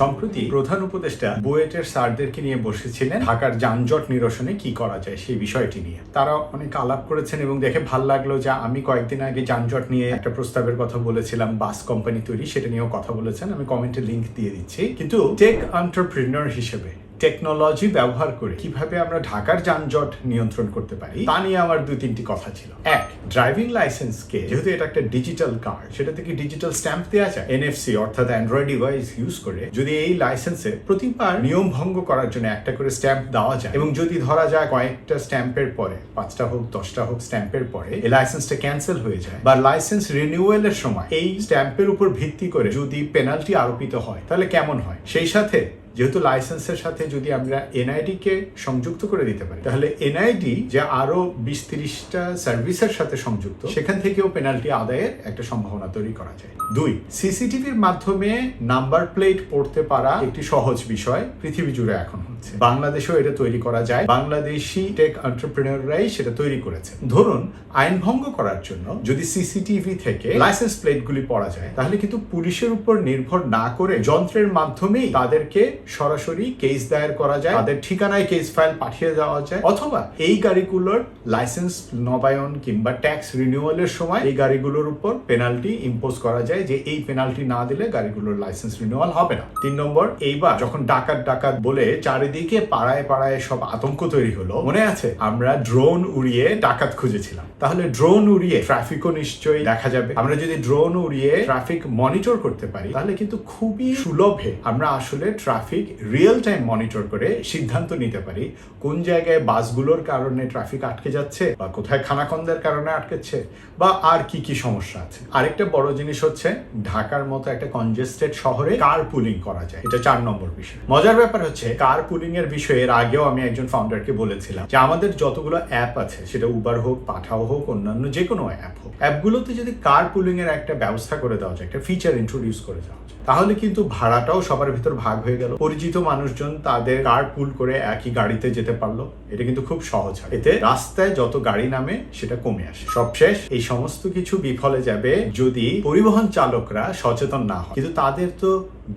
সম্প্রতি প্রধান উপদেষ্টা বুয়েটের স্যারদেরকে নিয়ে বসেছিলেন ঢাকার যানজট নিরসনে কি করা যায় সেই বিষয়টি নিয়ে। তারা অনেক আলাপ করেছেন এবং দেখে ভালো লাগল যে আমি কয়েকদিন আগে যানজট নিয়ে একটা প্রস্তাবের কথা বলেছিলাম, বাস কোম্পানি তৈরি, সেটা নিয়েও কথা বলেছেন। আমি কমেন্টে লিঙ্ক দিয়ে দিচ্ছি। কিন্তু টেক অন্টারপ্রিনিয়র হিসেবে টেকনোলজি ব্যবহার করে কীভাবে আমরা ঢাকার যানজট নিয়ন্ত্রণ করতে পারি, তা নিয়ে আমার দুই তিনটি কথা ছিল। এক ড্রাইভিং লাইসেন্সকে যেহেতু এটা একটা ডিজিটাল কার্ড সেটা থেকে ডিজিটাল স্ট্যাম্প দেওয়া যায়। এনএফসি অর্থাৎ অ্যান্ড্রয়েড ডিভাইস ইউজ করে যদি এই লাইসেন্সে প্রতিবার নিয়ম ভঙ্গ করার জন্য একটা করে স্ট্যাম্প দেওয়া যায় এবং যদি ধরা যায় কয়েকটা স্ট্যাম্পের পরে, পাঁচটা হোক, দশটা হোক স্ট্যাম্পের পরে, এই লাইসেন্সটা ক্যান্সেল হয়ে যায় বা লাইসেন্স রিনিউয়ালের সময় এই স্ট্যাম্পের উপর ভিত্তি করে যদি পেনাল্টি আরোপিত হয়, তাহলে কেমন হয়? সেই সাথে যেহেতু লাইসেন্সের সাথে যদি আমরা এনআইডি কে সংযুক্ত করে দিতে পারি, তাহলে এনআইডি যে আরও বিশ তিরিশটা সার্ভিসের সাথে সংযুক্ত, সেখান থেকেও পেনাল্টি আদায়ের একটা সম্ভাবনা তৈরি করা যায়। দুই সিসিটিভির মাধ্যমে নাম্বার প্লেট পড়তে পারা একটি সহজ বিষয়, পৃথিবী জুড়ে এখন হচ্ছে। বাংলাদেশেও এটা তৈরি করা যায়। বাংলাদেশি টেক এন্টারপ্রেনাররাই সেটা তৈরি করেছে ধরুন, আইন ভঙ্গ করার জন্য যদি সিসিটিভি থেকে লাইসেন্স প্লেটগুলি পড়া যায়, তাহলে কিন্তু পুলিশের উপর নির্ভর না করে যন্ত্রের মাধ্যমেই তাদেরকে সরাসরি কেস দায়ের করা যায়, তাদের ঠিকানায় কেস ফাইল পাঠিয়ে দেওয়া যায়, অথবা এই গাড়িগুলোর লাইসেন্স নবায়ন কিংবা ট্যাক্স রিনিউয়ালের সময় এই গাড়িগুলোর উপর পেনাল্টি ইম্পোজ করা যায়, যে এই পেনাল্টি না দিলে গাড়িগুলোর লাইসেন্স রিনিউয়াল হবে না। তিন নম্বর, এইবার যখন ডাকাত ডাকাত বলে চারিদিকে পাড়ায় পাড়ায় সব আতঙ্ক তৈরি হলো, মনে আছে? আমরা ড্রোন উড়িয়ে ডাকাত খুঁজেছিলাম। তাহলে ড্রোন উড়িয়ে ট্রাফিকও নিশ্চয়ই দেখা যাবে। আমরা যদি ড্রোন উড়িয়ে ট্রাফিক মনিটর করতে পারি, তাহলে কিন্তু খুবই সুলভে আমরা আসলে ট্রাফিক রিয়েল টাইম মনিটর করে সিদ্ধান্ত নিতে পারি কোন জায়গায় বাসগুলোর কারণে ট্রাফিক আটকে যাচ্ছে বা কোথায় খানাখন্দের কারণে আটকেছে বা আর কি কি সমস্যা আছে। আরেকটা বড় জিনিস হচ্ছে ঢাকার মতো একটা কনজেস্টেড শহরে কার পুলিং করা যায়। এটা চার নম্বর বিষয়। মজার ব্যাপার হচ্ছে কার পুলিং এর বিষয়ে এর আগেও আমি একজন ফাউন্ডারকে বলেছিলাম যে আমাদের যতগুলো অ্যাপ আছে, সেটা উবার হোক পাঠাও হোক, অন্যান্য যে কোনো অ্যাপ হোক অ্যাপগুলোতে যদি কার পুলিং এর একটা ব্যবস্থা করে দেওয়া যায়, একটা ফিচার ইন্ট্রোডিউস করে দেওয়া যায়, তাহলে কিন্তু ভাড়াটাও সবার ভিতর ভাগ হয়ে গেল। পরিচিত মানুষজন তাদের কার পুল করে একই গাড়িতে যেতে পারল, এটা কিন্তু খুব সহজ হয়। এতে রাস্তায় যত গাড়ি নামে সেটা কমে আসে। সবশেষ, এই সমস্ত কিছু বিফলে যাবে যদি পরিবহন চালকরা সচেতন না হয়। কিন্তু তাদের তো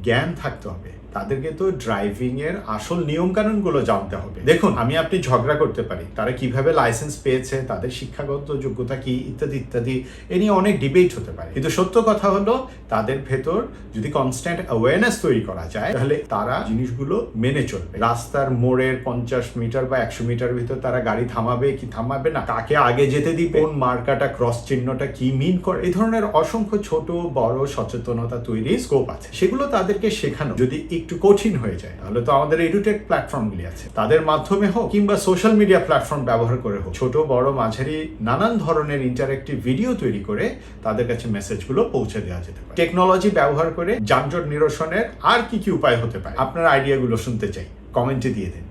জ্ঞান থাকতে হবে। তাদেরকে তো ড্রাইভিং এর আসল নিয়ম কানুনগুলো জানতে হবে। দেখুন, আমি আপনি ঝগড়া করতে পারি। তারা কীভাবে লাইসেন্স পেয়েছে, তাদের শিক্ষাগত যোগ্যতা কি, ইত্যাদি ইত্যাদি, এ নিয়ে অনেক ডিবেট হতে পারে। কিন্তু সত্য কথা হলো, তাদের ভেতর যদি কনস্ট্যান্ট অ্যাওয়ারনেস তৈরি করা যায়, তাহলে তারা জিনিসগুলো মেনে চলবে। রাস্তার মোড়ের পঞ্চাশ মিটার বা একশো মিটার ভিতর তারা গাড়ি থামাবে কি থামাবে না কাকে আগে যেতে দিবে। কোন মার্কাটা ক্রস চিহ্নটা কি মিন করে? এই ধরনের অসংখ্য ছোট, বড় সচেতনতা তৈরি স্কোপ আছে। সেগুলো তাদেরকে শেখানো। যদি একটু কঠিন হয়ে যায়। তাহলে তো আমাদের এডুটেক প্ল্যাটফর্মগুলি আছে। তাদের মাধ্যমে হোক কিংবা সোশ্যাল মিডিয়া প্ল্যাটফর্ম ব্যবহার করে হোক, ছোট, বড়, মাঝারি, নানান ধরনের ইন্টারেক্টিভ ভিডিও তৈরি করে তাদের কাছে মেসেজগুলো পৌঁছে দেওয়া যেতে পারে। টেকনোলজি ব্যবহার করে যানজট নিরসনের আর কি কি উপায় হতে পারে? আপনার আইডিয়াগুলো শুনতে চাই। কমেন্টে দিয়ে দিন।